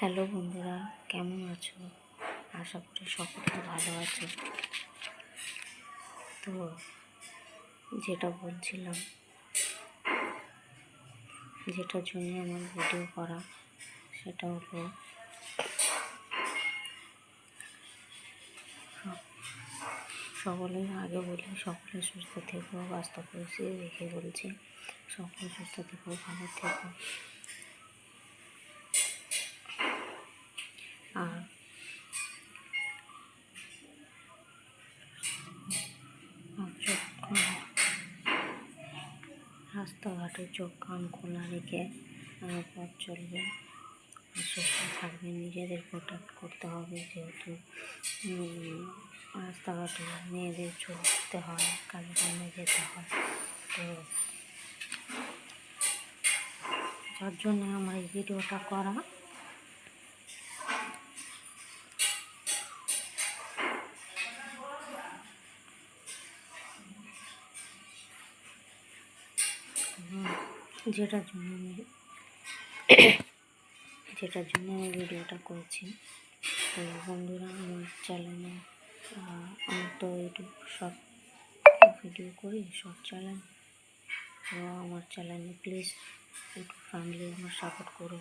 Hello বন্ধুরা, কেমন আছো? আশা করি সকলে ভালো আছো। তো যেটা বলছিলাম, যেটার জন্য আমার ভিডিও করা, সেটা হলো সকলে আগে বলি, সকলে সুস্থ থেকো, বাস্তব পরিস্থিতি দেখে বলছি, সকলে সুস্থ থেকো, ভালো থেকো। রাস্তাঘাটে চোখ কান খোলা রেখে পথ চলবে। সুস্থ থাকবে, নিজেদের প্রোটেক্ট করতে হবে যেহেতু রাস্তাঘাটে মেয়েদের চলতে হয়, কাজে যেতে হয়। তো যার জন্য আমার এই ভিডিওটা করা। যেটার জন্য আমি যেটার জন্য আমি ভিডিওটা করেছি। তো বন্ধুরা, আমার চ্যানেলে আমি তো ইউটিউব সব ভিডিও করি, সব চ্যানেল তো আমার চ্যানেলে প্লিজ একটু ফ্যামিলি আমার সাপোর্ট করো।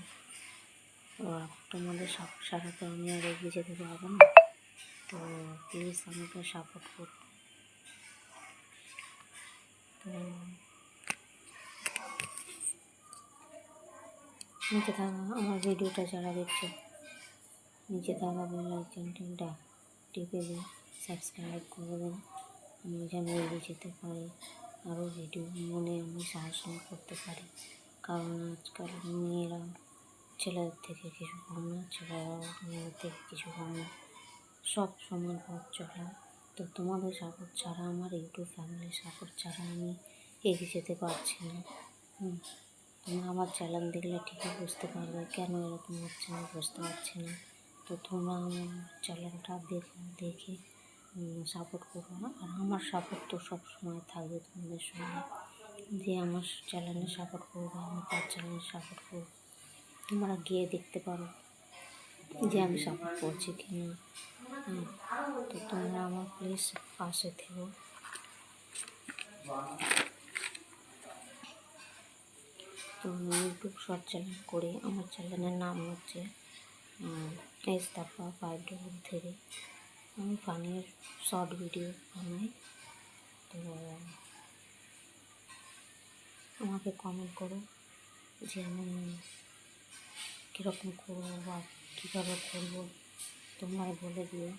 তোমাদের সাপোর্ট ছাড়া তো আমি আর এগিয়ে যেতে পারব না। তো প্লিজ আমাকে সাপোর্ট করো। তো নিচে থাকা আমার ভিডিওটা যারা দেখছে, নিচে থাকা বেল আইকনটা টিপে দিন, সাবস্ক্রাইব করে দিন। আমি যেন এগিয়ে যেতে পারি আরও ভিডিও মনে আমি সাহস নিয়ে করতে পারি। কারণ আজকাল মেয়েরা, ছেলেদের থেকে কিছু কম না ছেলেরাও মেয়েদের থেকে কিছু কম না। সব সময় পথ চলা। তো তোমাদের সাপোর্ট ছাড়া, আমার ইউটিউব ফ্যামিলির সাপোর্ট ছাড়া আমি এগিয়ে যেতে পারছি না। হুম। তোমরা আমার চ্যানেল দেখলে ঠিকই বুঝতে পারবে কেন এরকম হচ্ছে আমি বুঝতে পারছি না। তো তোমরা আমার চ্যানেলটা দেখো দেখে সাপোর্ট করো আর আমার সাপোর্ট তো সব সময় থাকবে তোমাদের সঙ্গে। যে আমার চ্যানেলে সাপোর্ট করবে আমি তার চ্যানেলে সাপোর্ট করব। তোমরা গিয়ে দেখতে পারো যে আমি সাপোর্ট করছি কি না। তো তোমরা আমার প্লিজ পাশে থেকো। ইউটিউব শর্ট চ্যানেল করি আমার চ্যানেলের নাম হচ্ছে এস তাপা ফাইভ ডবল থ্রি আমি ফানির শর্ট ভিডিও বানাই। তো আমাকে কমেন্ট করো যে আমি কীরকম করব বা কীভাবে করব তোমরা বলে দিও।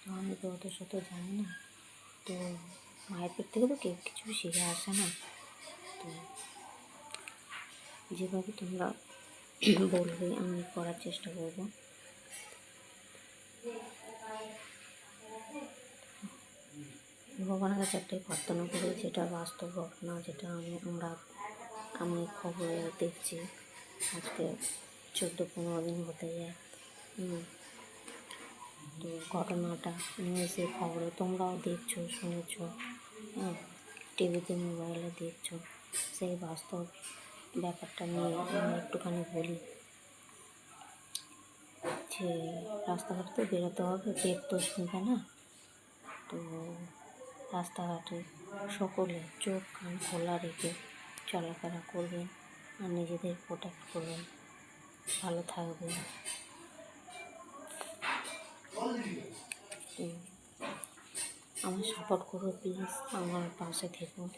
তো আমি তো অত শত জানি না। তো মায়ের পেট থেকে তো কেউ কিছু শিখে আসে না। তো যেভাবে তোমরা বলবে, আমি করার চেষ্টা করব। ভগবানের কাছে একটাই প্রার্থনা করি, যেটা বাস্তব ঘটনা, যেটা আমি, আমরা, আমি খবরে দেখছি। আজকে চোদ্দ পনেরো দিন হতে যায়। তো ঘটনাটা নিউজে খবরে তোমরাও দেখছ, শুনেছো হ্যাঁ টিভিতে মোবাইলে দেখছ। সেই বাস্তব ব্যাপারটা নিয়ে আমি একটুখানি বলি যে রাস্তাঘাট তো বেরোতে হবে পেট তো শুনবে না। তো রাস্তাঘাটে সকলে চোখ, কান খোলা রেখে চলাফেরা করবেন আর নিজেদের প্রোটেক্ট করবেন। ভালো থাকবেন। আমার সাপোর্ট করো প্লিজ আমার পাশে থেকো।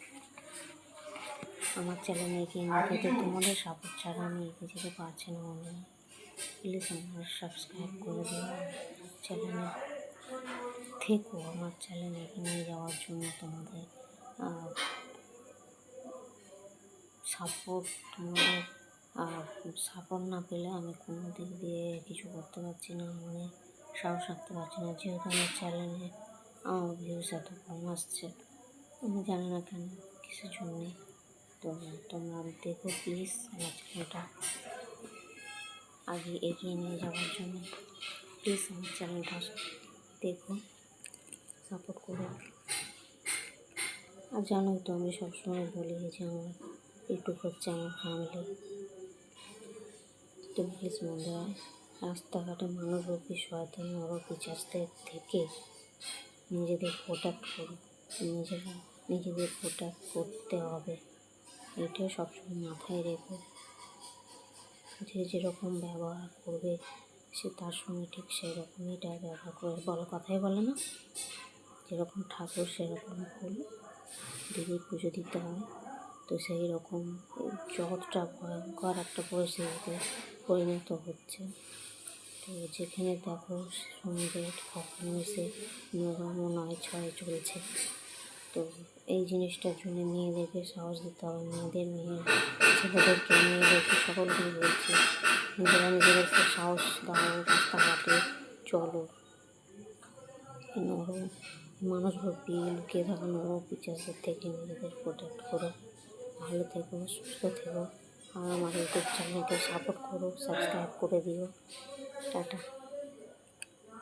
আমার চ্যানেলে এগিয়ে নিয়ে যেতে তোমাদের সাপোর্ট ছাড়া আমি এগিয়ে যেতে পারছি না বন্ধুরা প্লিজ আমার সাবস্ক্রাইব করে দিও। চ্যানেলে থেকো আমার চ্যানেল এগিয়ে নিয়ে যাওয়ার জন্য তোমাদের সাপোর্ট তোমাদের সাপোর্ট না পেলে আমি কোনো দিক দিয়ে কিছু করতে পারছি না, মনে সাহস রাখতে পারছি না। যেহেতু আমার চ্যানেলে আমার ভিউস এত কম আসছে, আমি জানি না কেন, কিসের জন্যে। তো তোমরা দেখো প্লিজ আমার চ্যানেলটা আগে এগিয়ে নিয়ে যাওয়ার জন্য। প্লিজ আমার চ্যানেলটা দেখো সাপোর্ট করো। আর জানোই তো, আমি সবসময় বলি যে আমার ইউটিউব হচ্ছে আমার ফ্যামিলি তো প্লিজ বন্ধুরা, রাস্তাঘাটে মানুষরূপী শয়তান নরপিচাসদের থেকে নিজেদের প্রোটেক্ট করুক নিজেরা, নিজেদের প্রোটেক্ট করতে হবে। এটাই সবসময় মাথায় রেখো যে যেরকম ব্যবহার করবে সে তার সঙ্গে ঠিক সেই রকমইটাই ব্যবহার করে বলো কথাই বলে না, যেরকম ঠাকুর সেরকম ফুল দেবীর পুজো দিতে হয়। তো সেই রকম জগৎটা ভয়ঙ্কর একটা পরিস্থিতিতে পরিণত হচ্ছে। তো যেখানে দেখো সঙ্গে কখনো এসে নরম নয় ছয় চলছে। তো এই জিনিসটার জন্য মেয়েদেরকে সাহস দিতে হবে, মেয়েদের মেয়ের ছেলেদেরকে মেয়েদেরকে সকলকেই বলছি, নিজেরা নিজেদেরকে সাহস দাও রাস্তাঘাটে চলো। নরম মানুষরূপী লুকিয়ে থাকা নরম পিচার্সের থেকে নিজেদের প্রোটেক্ট করো, ভালো থেকো, সুস্থ থেকো, আর আমার ইউটিউব চ্যানেলকে সাপোর্ট করো সাবস্ক্রাইব করে দিও। টাটা।